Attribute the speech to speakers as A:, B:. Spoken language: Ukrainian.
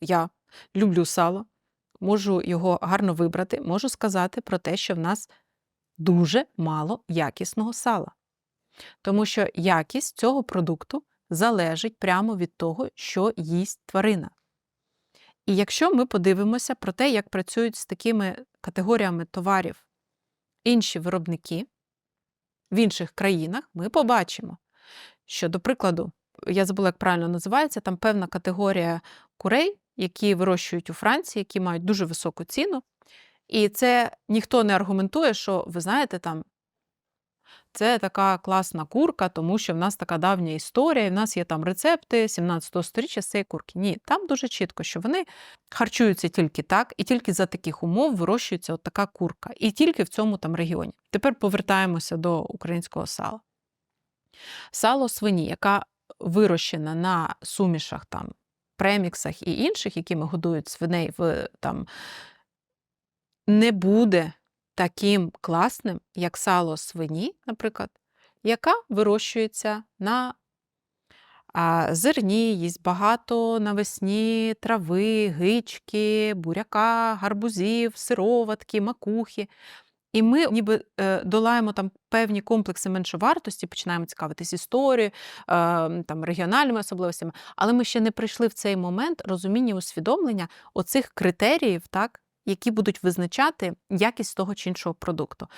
A: я люблю сало, можу його гарно вибрати, можу сказати про те, що в нас дуже мало якісного сала. Тому що якість цього продукту залежить прямо від того, що їсть тварина. І якщо ми подивимося про те, як працюють з такими категоріями товарів інші виробники в інших країнах, ми побачимо, що, до прикладу, я забула, як правильно називається, там певна категорія курей, які вирощують у Франції, які мають дуже високу ціну. І це ніхто не аргументує, що ви знаєте, там це така класна курка, тому що в нас така давня історія, і в нас є там рецепти 17 століття з цієї курки. Ні, там дуже чітко, що вони харчуються тільки так, і тільки за таких умов вирощується от така курка, і тільки в цьому там регіоні. Тепер повертаємося до українського сала. Сало свині, яка вирощена на сумішах там, преміксах і інших, якими годують свиней в там, не буде таким класним, як сало свині, наприклад, яка вирощується на а, зерні, їсть багато навесні трави, гички, буряка, гарбузів, сироватки, макухи. І ми ніби е, долаємо там певні комплекси меншовартості, починаємо цікавитись історією, е, там, регіональними особливостями, але ми ще не прийшли в цей момент розуміння усвідомлення оцих критеріїв, так, які будуть визначати якість того чи іншого продукту.